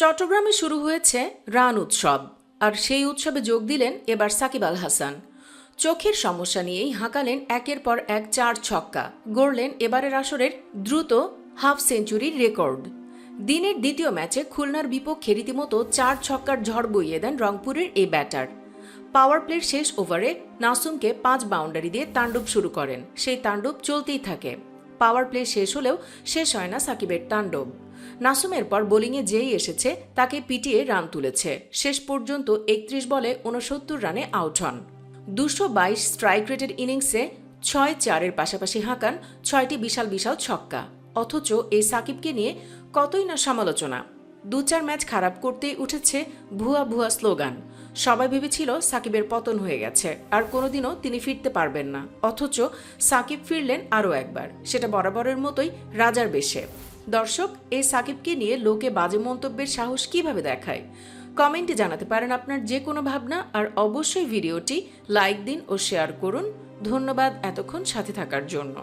চট্টগ্রামে শুরু হয়েছে রান উৎসব, আর সেই উৎসবে যোগ দিলেন এবার সাকিব আল হাসান। চোখের সমস্যা নিয়েই হাঁকালেন একের পর এক চার ছক্কা, গড়লেন এবারের আসরের দ্রুত হাফ সেঞ্চুরির রেকর্ড। দিনের দ্বিতীয় ম্যাচে খুলনার বিপক্ষে রীতিমতো চার ছক্কার ঝড় বইয়ে দেন রংপুরের এই ব্যাটার। পাওয়ার প্লের শেষ ওভারে নাসুমকে পাঁচ বাউন্ডারি দিয়ে তাণ্ডব শুরু করেন, সেই তাণ্ডব চলতেই থাকে। পাওয়ার প্লে শেষ হলেও শেষ হয় না সাকিবের তাণ্ডব। নাসুমের পর বোলিংয়ে যেই এসেছে, তাকে পিটিয়ে রান তুলেছে। শেষ পর্যন্ত একত্রিশ বলে উনসত্তর রানে আউট হন। দুশো বাইশ স্ট্রাইক রেটের ইনিংসে ছয় চারের পাশাপাশি হাঁকান, ছয়টি বিশাল বিশাল ছক্কা। অথচ এই সাকিবকে নিয়ে কতই না সমালোচনা। দু চার ম্যাচ খারাপ করতেই উঠেছে ভুয়া ভুয়া স্লোগান। সবাই ভেবেছিল সাকিবের পতন হয়ে গেছে, আর কোনোদিনও তিনি ফিরতে পারবেন না। অথচ সাকিব ফিরলেন আরও একবার, সেটা বরাবরের মতোই রাজার বেশে। দর্শক, এই সাকিবকে নিয়ে লোকে বাজে মন্তব্যের সাহস কীভাবে দেখায়? কমেন্টে জানাতে পারেন আপনার যে কোনো ভাবনা, আর অবশ্যই ভিডিওটি লাইক দিন ও শেয়ার করুন। ধন্যবাদ এতক্ষণ সাথে থাকার জন্য।